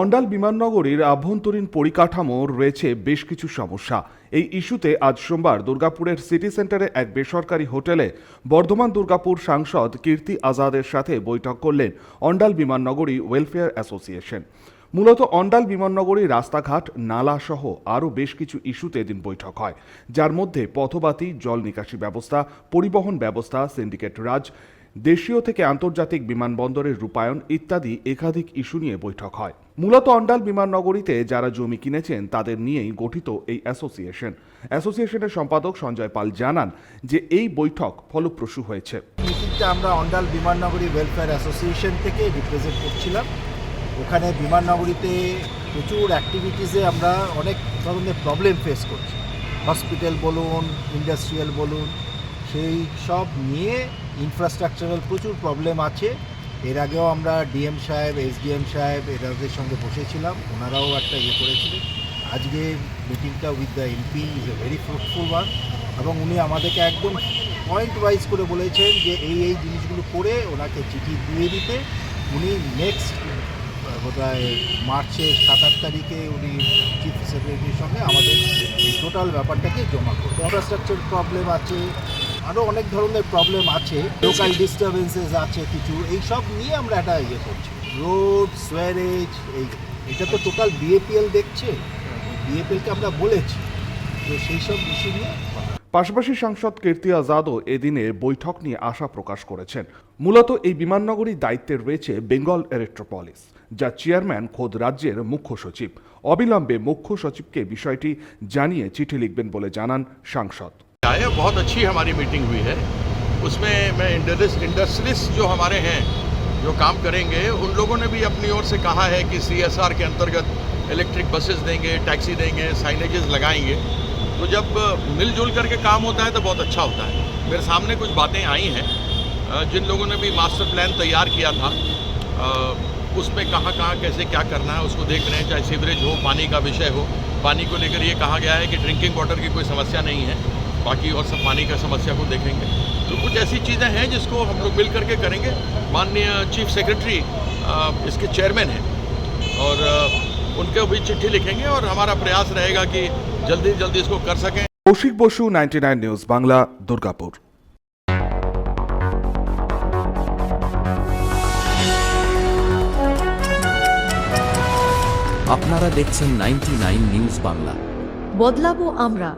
অন্ডাল বিমাননগরীর আভ্যন্তরীণ পরিকাঠামোর রয়েছে বেশ কিছু সমস্যা। এই ইস্যুতে আজ সোমবার দুর্গাপুরের সিটি সেন্টারে এক বেসরকারি হোটেলে বর্ধমান দুর্গাপুর সাংসদ কীর্তি আজাদের সাথে বৈঠক করলেন অন্ডাল বিমাননগরী ওয়েলফেয়ার অ্যাসোসিয়েশন। মূলত অন্ডাল বিমাননগরী রাস্তাঘাট, নালা সহ আরও বেশ কিছু ইস্যুতে এদিন বৈঠক হয়। যার মধ্যে পথবাতি, জল নিকাশি ব্যবস্থা, পরিবহন ব্যবস্থা, সিন্ডিকেট রাজ, দেশীয় থেকে আন্তর্জাতিক বিমানবন্দরের রূপায়ণ ইত্যাদি একাধিক ইস্যু নিয়ে বৈঠক হয়। মূলত অন্ডাল বিমাননগরীতে যারা জমি কিনেছেন, তাদের নিয়েই গঠিত এই অ্যাসোসিয়েশন। অ্যাসোসিয়েশনের সম্পাদক সঞ্জয় পাল জানান যে এই বৈঠক ফলপ্রসূ হয়েছে। মিটিংটা আমরা অন্ডাল বিমাননগরী ওয়েলফেয়ার অ্যাসোসিয়েশন থেকে রিপ্রেজেন্ট করছিলাম। ওখানে বিমাননগরীতে প্রচুর অ্যাক্টিভিটিসে আমরা অনেক ধরনের প্রবলেম ফেস করছি। হসপিটাল বলুন ইন্ডাস্ট্রিয়াল বলুন, সেই সব নিয়ে ইনফ্রাস্ট্রাকচারাল প্রচুর প্রবলেম আছে। এর আগেও আমরা ডিএম সাহেব এস এসডিএম সাহেব এনাদের সঙ্গে বসেছিলাম, ওনারাও একটা ইয়ে করেছিলেন। আজকে মিটিংটা with the MP is a very fruitful one এবং উনি আমাদেরকে একদম পয়েন্ট ওয়াইজ করে বলেছেন যে এই এই জিনিসগুলো করে ওনাকে চিঠি দিয়ে দিতে। উনি নেক্সট বোধহয় মার্চের সাত আট তারিখে উনি চিফ সেক্রেটারির সঙ্গে আমাদের টোটাল ব্যাপারটাকে জমা করবে ইনফ্রাস্ট্রাকচার প্রবলেম আছে আরও অনেক ধরনের প্রবলেম আছে লোকাল ডিস্টারবেন্সেস আছে কিছু এই সব নিয়ে আমরা একটা ইয়ে করছি। রোড সোয়ারেজ এই এটা তো টোটাল বিএপিএল দেখছে। বিএপিএলকে আমরা বলেছি। তো সেই সব ইস্যু নিয়ে পাশাপাশি সাংসদ কীর্তি আজাদও এদিনে বৈঠক নিয়ে আশা প্রকাশ করেছেন। মূলত এই বিমাননগরীর দায়িত্বে রয়েছে বেঙ্গল ইলেকট্রোপলিস যা চেয়ারম্যান খোদ রাজ্যের মুখ্য সচিব। অবিলম্বে মুখ্য সচিবকে বিষয়টি জানিয়ে চিঠি লিখবেন বলে জানান সাংসদ। आए बहुत अच्छी हमारी मीटिंग हुई है। उसमें मैं इंडस्ट्रियलिस्ट जो हमारे हैं, जो काम करेंगे, उन लोगों ने भी अपनी ओर से कहा है कि सीएसआर के अंतर्गत इलेक्ट्रिक बसेस देंगे टैक्सी देंगे साइनेजेस लगाएँगे। तो जब मिलजुल करके काम होता है तो बहुत अच्छा होता है। मेरे सामने कुछ बातें आई हैं। जिन लोगों ने भी मास्टर प्लान तैयार किया था उसमें कहाँ कहाँ, कैसे क्या करना है, उसको देख रहे हैं, चाहे सीवरेज हो, पानी का विषय हो। पानी को लेकर ये कहा गया है कि ड्रिंकिंग वाटर की कोई समस्या नहीं है। बाकी और सब पानी का समस्या को देखेंगे तो कुछ ऐसी चीज़ें हैं जिसको हम लोग मिल करके करेंगे माननीय चीफ सेक्रेटरी अ, इसके चेयरमैन हैं और अ, उनको भी चिट्ठी लिखेंगे और हमारा प्रयास रहेगा कि जल्दी जल्दी इसको कर सकें কৌশিক বসু নাইনটি নিউজ বাংলা দুর্গাপুর আপনারা দেখছেন নাইনটি নিউজ বাংলা বদলাবো আমরা